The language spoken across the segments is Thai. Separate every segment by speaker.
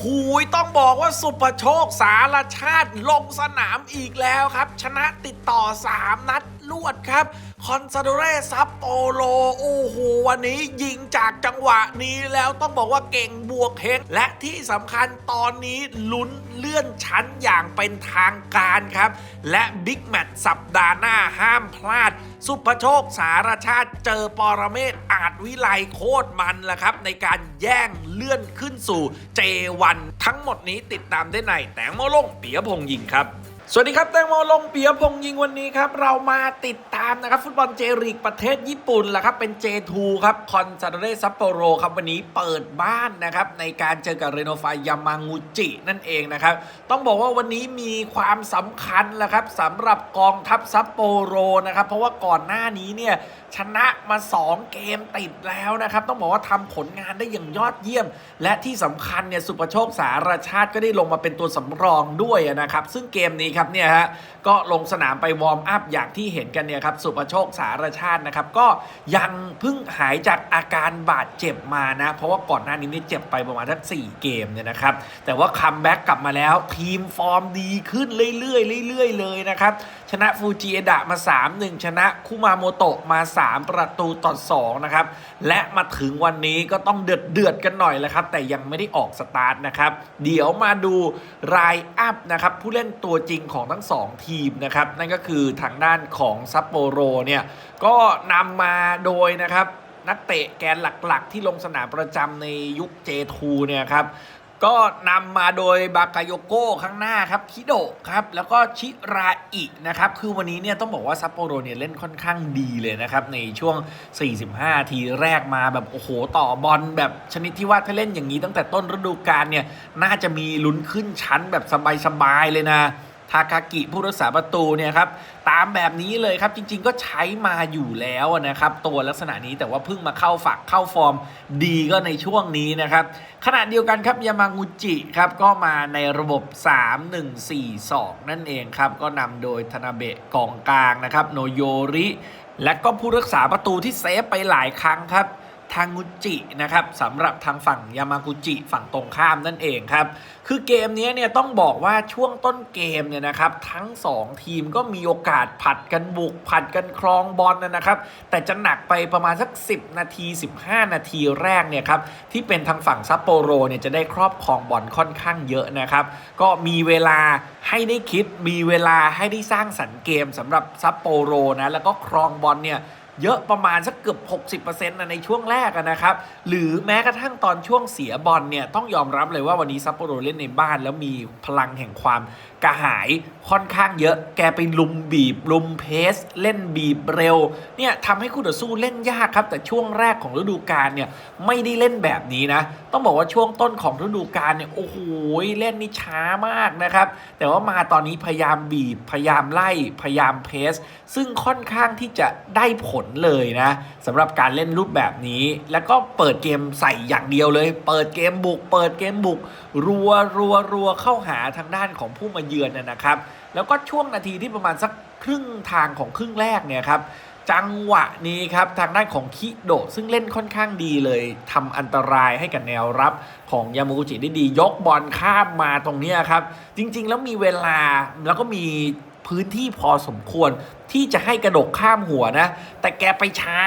Speaker 1: โหต้องบอกว่าสุภโชคสารชาติลงสนามอีกแล้วครับ ชนะติดต่อ 3 นัด ลวดครับ คอนซาโดเรซับโปโล โอ้โห วันนี้ยิงจากจังหวะนี้แล้วต้องบอกว่าเก่งบวกเฮงและที่สำคัญตอนนี้ลุ้นเลื่อนชั้นอย่างเป็นทางการครับ และบิ๊กแมตช์สัปดาห์หน้าห้ามพลาด สุภโชคสารชาติเจอปรเมศอาจวิไลโคตรมันละครับ ในการแย่งเลื่อนขึ้นสู่ J1 ทั้งหมดนี้ติดตามได้ในแตงโมลงเปียพงยิงครับ สวัสดีครับแตงโมลงเปียพงยิงวันนี้ครับ เรามาติดตามนะครับ ฟุตบอลเจลีกประเทศญี่ปุ่นละครับ เป็น J2 ครับคอนซาโดเรซัปโปโรครับ วันนี้เปิดบ้านนะครับ ในการเจอกับเรโนไฟยามางูจินั่นเองนะครับ ต้องบอกว่าวันนี้มีความสำคัญละครับสำหรับกองทัพซัปโปโรนะครับ เพราะว่าก่อนหน้านี้เนี่ยชนะมา 2 เกมติดแล้วนะครับ ต้องบอกว่าทำผลงานได้อย่างยอดเยี่ยม และที่สำคัญเนี่ยสุประโชคสารชาติก็ได้ลงมาเป็นตัวสำรองด้วยนะครับซึ่งเกมนี้ครับเนี่ยฮะก็ลงสนามไปวอร์มอัพอย่างที่เห็นกันเนี่ยครับสุประโชคสารชาตินะครับ ก็ยังเพิ่งหายจากอาการบาดเจ็บมานะ เพราะว่าก่อนหน้านี้เนี่เจ็บไปประมาณทั้ง4เกมเนี่ยนะครับ แต่ว่าคัมแบ็กกลับมาแล้วทีมฟอร์มดีขึ้นเรื่อยๆเรื่อยๆเลยนะครับ ชนะฟูจิเอดะมา 3-1 ชนะคุมาโมโตะมา 3 ประตูต่อ2นะครับและมาถึงวันนี้ก็ต้องเดือดเดือดๆกันหน่อยแล้วครับ แต่ยังไม่ได้ออกสตาร์ทนะครับ เดี๋ยวมาดูรายอัพนะครับผู้เล่นตัวจริงของทั้ง 2 ทีมนะครับ นั่นก็คือทางด้านของซัปโปโรเนี่ยก็นำมาโดยนะครับนักเตะแกนหลักๆ ที่ลงสนามประจำในยุค J2 เนี่ยครับก็นำมาโดยบากาโยโก้ข้างหน้าครับคิโดครับ แล้วก็ชิราอินะครับ คือวันนี้เนี่ยต้องบอกว่าซัปโปโรเนี่ยเล่นค่อนข้างดีเลยนะครับ ในช่วง 45 ทีแรกมาแบบ โอ้โห ต่อบอลแบบชนิดที่ว่าถ้าเล่นอย่างนี้ตั้งแต่ต้นฤดูกาลเนี่ย น่าจะมีลุ้นขึ้นชั้นแบบสบาย ๆ เลยนะ ทาคากิผู้รักษาประตูเนี่ยครับตามแบบนี้เลยครับจริง ๆ ก็ใช้มาอยู่แล้วนะครับตัวลักษณะนี้แต่ว่าเพิ่งมาเข้าฝักเข้าฟอร์มดีก็ในช่วงนี้นะครับขณะเดียวกันครับยามางูจิครับก็มาในระบบ 3-1-4-2 นั่นเองครับก็นำโดยธนาเบะกองกลางนะครับโนโยริ และก็ผู้รักษาประตูที่เซฟไปหลายครั้งครับ ทางุจินะครับสำหรับทางฝั่งยามากุจิฝั่งตรงข้ามนั่นเองครับ คือเกมนี้เนี่ยต้องบอกว่าช่วงต้นเกมเนี่ยนะครับทั้ง 2 ทีมก็มีโอกาสผัดกันบุก ผัดกันครองบอลนะครับ แต่จะหนักไปประมาณสัก 10 นาที 15 นาทีแรกเนี่ยครับที่เป็นทางฝั่งซัปโปโรเนี่ยจะได้ครอบครองบอลค่อนข้างเยอะนะครับ ก็มีเวลาให้ได้คิดมีเวลาให้ได้สร้างสรรค์เกมสำหรับซัปโปโรนะแล้วก็ครองบอลเนี่ย เยอะประมาณสักเกือบ 60%นะในช่วงแรกนะครับ หรือแม้กระทั่งตอนช่วงเสียบอลเนี่ยต้องยอมรับเลยว่าวันนี้ซัปโปโรเล่นในบ้าน แล้วมีพลังแห่งความกระหายค่อนข้างเยอะ แกไปลุมบีบ ลุมเพส เล่นบีบเร็ว เนี่ยทำให้คู่ต่อสู้เล่นยากครับ แต่ช่วงแรกของฤดูกาลเนี่ยไม่ได้เล่นแบบนี้นะ ต้องบอกว่าช่วงต้นของฤดูกาลเนี่ยโอ้โหเล่นนี่ช้ามากนะครับ แต่ว่ามาตอนนี้พยายามบีบ พยายามไล่ พยายามเพส ซึ่งค่อนข้างที่จะได้ผลเลยนะสำหรับการเล่นรูปแบบนี้ แล้วก็เปิดเกมใส่อย่างเดียวเลย เปิดเกมบุก เปิดเกมบุก รัวรัวรัวเข้าหาทางด้านของผู้มาเยือนนะนะครับ แล้วก็ช่วงนาทีที่ประมาณสักครึ่งทางของครึ่งแรกเนี่ยครับจังหวะนี้ครับทางด้านของคิโดะซึ่งเล่นค่อนข้างดีเลยทำอันตรายให้กับแนวรับของยามูกุจิได้ดี ยกบอลข้ามมาตรงนี้ครับ จริง ๆ แล้วมีเวลาแล้วก็มี พื้นที่พอสมควรที่จะให้กระดกข้ามหัวนะ แต่แกไปช้า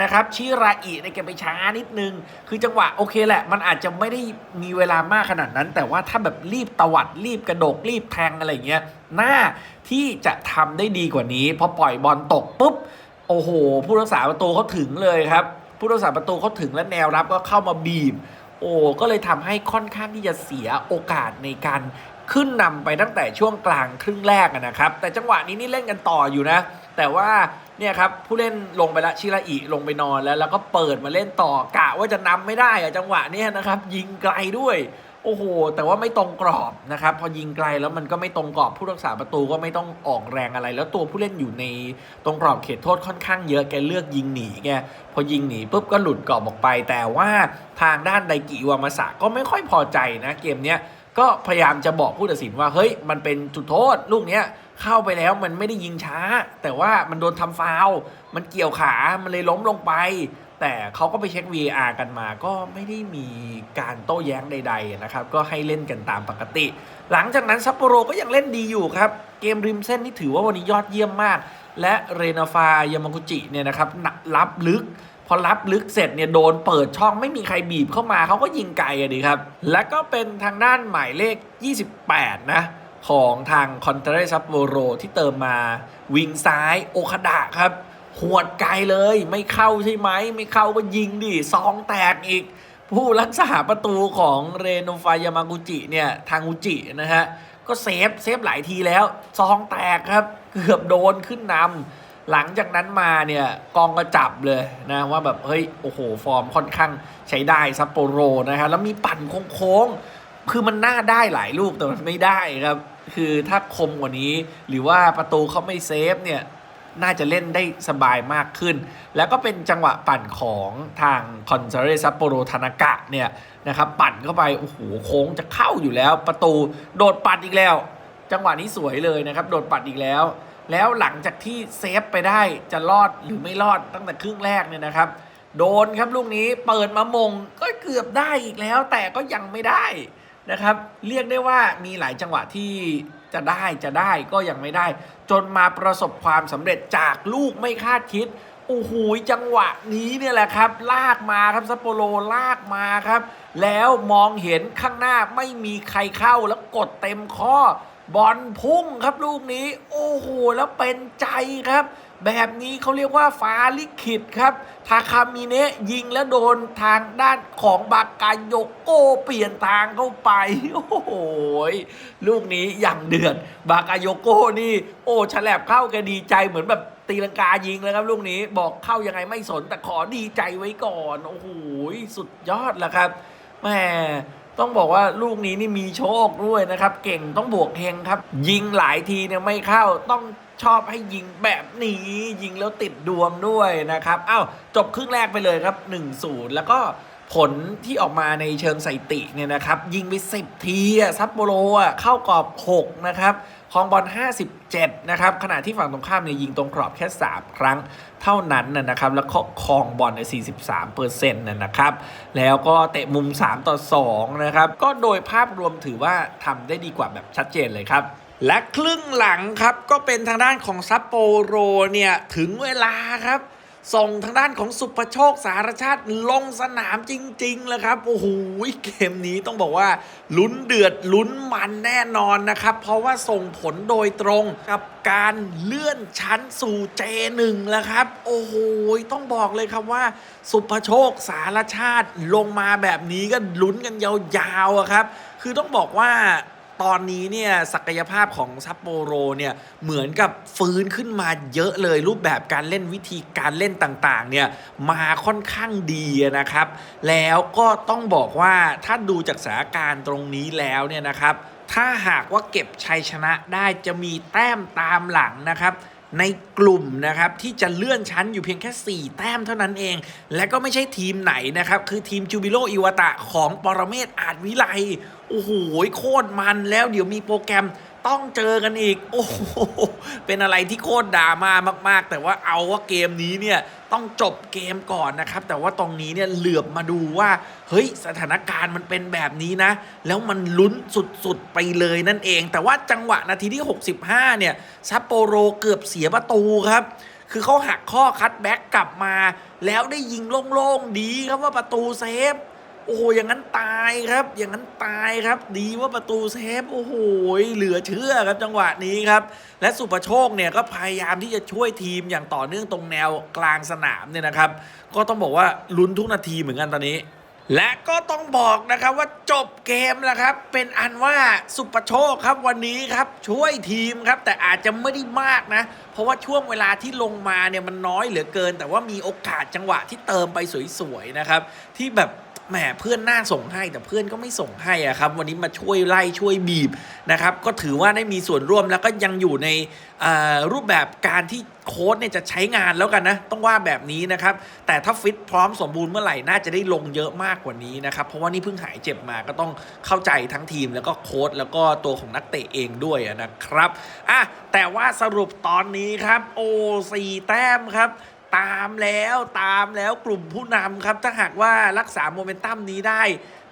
Speaker 1: นะครับชิราอิเนี่ยแกไปช้านิดนึง คือจังหวะโอเคแหละ มันอาจจะไม่ได้มีเวลามากขนาดนั้น แต่ว่าถ้าแบบรีบตวัดรีบกระดกรีบแทงอะไรเงี้ยหน้าที่จะทำได้ดีกว่านี้ พอปล่อยบอลตกปุ๊บ โอ้โห ผู้รักษาประตูเขาถึงเลยครับ ผู้รักษาประตูเขาถึงและแนวรับก็เข้ามาบีบโอ้ก็เลยทำให้ค่อนข้างที่จะเสียโอกาสในการ ขึ้นนำไปตั้งแต่ช่วงกลางครึ่งแรกนะครับ แต่จังหวะนี้นี่เล่นกันต่ออยู่นะ แต่ว่าเนี่ยครับผู้เล่นลงไปละชิราอิลงไปนอนแล้ว แล้วก็เปิดมาเล่นต่อกะว่าจะนำไม่ได้อะจังหวะนี้นะครับ ยิงไกลด้วยโอ้โห แต่ว่าไม่ตรงกรอบนะครับ พอยิงไกลแล้วมันก็ไม่ตรงกรอบผู้รักษาประตูก็ไม่ต้องออกแรงอะไร แล้วตัวผู้เล่นอยู่ในตรงกรอบเขตโทษค่อนข้างเยอะแกเลือกยิงหนีแกพอยิงหนีปุ๊บก็หลุดกรอบออกไป แต่ว่าทางด้านไดกิวามาสะก็ไม่ค่อยพอใจนะเกมเนี้ย ก็พยายามจะบอกผู้ตัดสินว่าเฮ้ยมันเป็นจุดโทษลูกเนี้ยเข้าไปแล้วมันไม่ได้ยิงช้า แต่ว่ามันโดนทำฟาวมันเกี่ยวขามันเลยล้มลงไปแต่แต่เขาก็ไปเช็ค VAR กันมา ก็ไม่ได้มีการโต้แย้งใด ๆนะครับ ก็ให้เล่นกันตามปกติ หลังจากนั้นซัปโปโรก็ยังเล่นดีอยู่ครับ เกมริมเส้นนี่ถือว่าวันนี้ยอดเยี่ยมมาก และเรนาฟายามากุจิเนี่ยนะครับหนักรับลึก พอรับลึกเสร็จเนี่ยโดนเปิดช่องไม่มีใครบีบเข้ามาเขาก็ยิงไกลอะดีครับ แล้วก็เป็นทางด้านหมายเลข 28 นะ ของทางคอนเทเรซัปโปโรที่เติมมาวิงซ้ายโอคาดะครับหวดไกลเลยไม่เข้าใช่ไหม ไม่เข้าก็ยิงดิซองแตกอีก ผู้รักษาประตูของเรโนฟายามากุจิเนี่ย ทางอุจินะฮะ ก็เซฟ เซฟหลายทีแล้ว ซองแตกครับ เกือบโดนขึ้นนำ หลังจากนั้นมาเนี่ยกองก็จับเลยนะว่าแบบเฮ้ยโอ้โห ฟอร์มค่อนข้างใช้ได้ซัปโปโรนะฮะแล้วมีปั่นโค้งๆ คือมันน่าได้หลายลูกแต่มันไม่ได้ครับ คือถ้าคมกว่านี้ หรือว่าประตูเขาไม่เซฟเนี่ยน่าจะเล่นได้สบายมากขึ้น แล้วก็เป็นจังหวะปั่นของทางคอนเซเรซัปโปโรทานากะเนี่ยนะครับปั่นเข้าไป โอ้โห โค้งจะเข้าอยู่แล้ว ประตูโดดปัดอีกแล้ว จังหวะนี้สวยเลยนะครับ โดดปัดอีกแล้ว แล้วหลังจากที่เซฟไปได้จะรอดหรือไม่รอดตั้งแต่ครึ่งแรกเนี่ยนะครับ โดนครับลูกนี้เปิดมามงก็เกือบได้อีกแล้ว แต่ก็ยังไม่ได้นะครับ เรียกได้ว่ามีหลายจังหวะที่จะได้จะได้ก็ยังไม่ได้ จนมาประสบความสำเร็จจากลูกไม่คาดคิดโอ้โหจังหวะนี้เนี่ยแหละครับ ลากมาครับซัปโปโรลากมาครับ แล้วมองเห็นข้างหน้าไม่มีใครเข้าแล้วกดเต็มข้อ บอลพุ่งครับลูกนี้ โอ้โห แล้วเป็นใจครับ แบบนี้เขาเรียกว่าฟ้าลิขิตครับ ทาคามิเนะยิงแล้วโดนทางด้านของบากกายโยโกเปลี่ยนทางเข้าไป โอ้โห ลูกนี้อย่างเดือดบากกายโยโกนี่ โอ้ฉลบเข้าแกดีใจเหมือนแบบตีลังกายิงเลยครับลูกนี้บอกเข้ายังไงไม่สนแต่ขอดีใจไว้ก่อน โอ้โห สุดยอดแล้วครับแหม ต้องบอกว่าลูกนี้นี่มีโชคด้วยนะครับ เก่งต้องบวกเฮงครับ ยิงหลายทีเนี่ยไม่เข้าต้องชอบให้ยิงแบบนี้ ยิงแล้วติดดวงด้วยนะครับอ้าวจบครึ่งแรกไปเลยครับ1-0แล้วก็ผลที่ออกมาในเชิงสถิติเนี่ยนะครับ ยิงไป 10 ทีอะซัปโปโรอะเข้ากรอบ 6 นะครับ ครองบอล 57 นะครับ ขณะที่ฝั่งตรงข้ามเนี่ยยิงตรงกรอบแค่ 3 ครั้งเท่านั้นนะครับ แล้วก็ครองบอลใน 43เปอร์เซ็นต์นะครับ แล้วก็เตะมุม 3 ต่อ 2 นะครับ ก็โดยภาพรวมถือว่าทำได้ดีกว่าแบบชัดเจนเลยครับและครึ่งหลังครับก็เป็นทางด้านของซัปโปโรเนี่ยถึงเวลาครับ ส่งทางด้านของสุภโชคสารชาติลงสนามจริงๆเลยครับ โอ้โหเกมนี้ต้องบอกว่า ลุ้นเดือดลุ้นมันแน่นอนนะครับ เพราะว่าส่งผลโดยตรงกับการเลื่อนชั้นสู่เจหนึ่งแล้วครับ โอ้โหต้องบอกเลยครับว่า สุภโชคสารชาติลงมาแบบนี้ก็ลุ้นกันยาวๆครับ คือต้องบอกว่า ตอนนี้เนี่ยศักยภาพของซัปโปโรเนี่ยเหมือนกับฟื้นขึ้นมาเยอะเลยรูปแบบการเล่นวิธีการเล่นต่างๆเนี่ยมาค่อนข้างดีนะครับ แล้วก็ต้องบอกว่าถ้าดูจากสถานการณ์ตรงนี้แล้วเนี่ยนะครับ ถ้าหากว่าเก็บชัยชนะได้จะมีแต้มตามหลังนะครับ ในกลุ่มนะครับที่จะเลื่อนชั้นอยู่เพียงแค่ 4 แต้มเท่านั้นเอง และก็ไม่ใช่ทีมไหนนะครับ คือทีมจูบิโลอิวตะของปรเมศอาจวิไลโอ้โหโคตรมันแล้วเดี๋ยวมีโปรแกรม ต้องเจอกันอีก โอ้โห เป็นอะไรที่โคตรดราม่ามาก ๆ แต่ว่าเอาว่าเกมนี้เนี่ยต้องจบเกมก่อนนะครับ แต่ว่าตรงนี้เนี่ยเหลือบมาดูว่า เฮ้ยสถานการณ์มันเป็นแบบนี้นะ แล้วมันลุ้นสุด ๆ ไปเลยนั่นเอง แต่ว่าจังหวะนาทีที่ 65 เนี่ยซัปโปโรเกือบเสียประตูครับคือเขาหักข้อคัดแบ็กกลับมา แล้วได้ยิงโล่ง ๆ ดีครับว่าประตูเซฟ โอ้โหอย่างนั้นตายครับ อย่างนั้นตายครับ ดีว่าประตูเซฟโอ้โหเหลือเชื่อครับจังหวะนี้ครับ และสุประโชคเนี่ยก็พยายามที่จะช่วยทีมอย่างต่อเนื่องตรงแนวกลางสนามเนี่ยนะครับ ก็ต้องบอกว่าลุ้นทุกนาทีเหมือนกันตอนนี้ และก็ต้องบอกนะครับว่าจบเกมแล้วครับ เป็นอันว่าสุประโชคครับวันนี้ครับช่วยทีมครับ แต่อาจจะไม่ได้มากนะ เพราะว่าช่วงเวลาที่ลงมาเนี่ยมันน้อยเหลือเกิน แต่ว่ามีโอกาสจังหวะที่เติมไปสวยๆนะครับ ที่แบบ แหมเพื่อนน่าส่งให้แต่เพื่อนก็ไม่ส่งให้อะครับ วันนี้มาช่วยไล่ช่วยบีบนะครับ ก็ถือว่าได้มีส่วนร่วมแล้วก็ยังอยู่ในรูปแบบการที่โค้ชเนี่ยจะใช้งานแล้วกันนะ ต้องว่าแบบนี้นะครับ แต่ถ้าฟิตพร้อมสมบูรณ์เมื่อไหร่ น่าจะได้ลงเยอะมากกว่านี้นะครับ เพราะว่านี่เพิ่งหายเจ็บมาก็ต้องเข้าใจทั้งทีมแล้วก็โค้ชแล้วก็ตัวของนักเตะเองด้วยนะครับอะแต่ว่าสรุปตอนนี้ครับโอ้สี่แต้มครับ ตามแล้วตามแล้วกลุ่มผู้นำครับ ถ้าหากว่ารักษาโมเมนตัมนี้ได้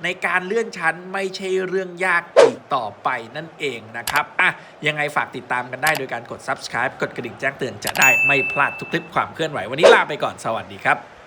Speaker 1: ในการเลื่อนชั้นไม่ใช่เรื่องยากอีกต่อไปนั่นเองนะครับอะยังไงฝากติดตามกันได้โดยการกด subscribe กดกระดิ่งแจ้งเตือนจะได้ไม่พลาดทุกคลิปความเคลื่อนไหว วันนี้ลาไปก่อนสวัสดีครับ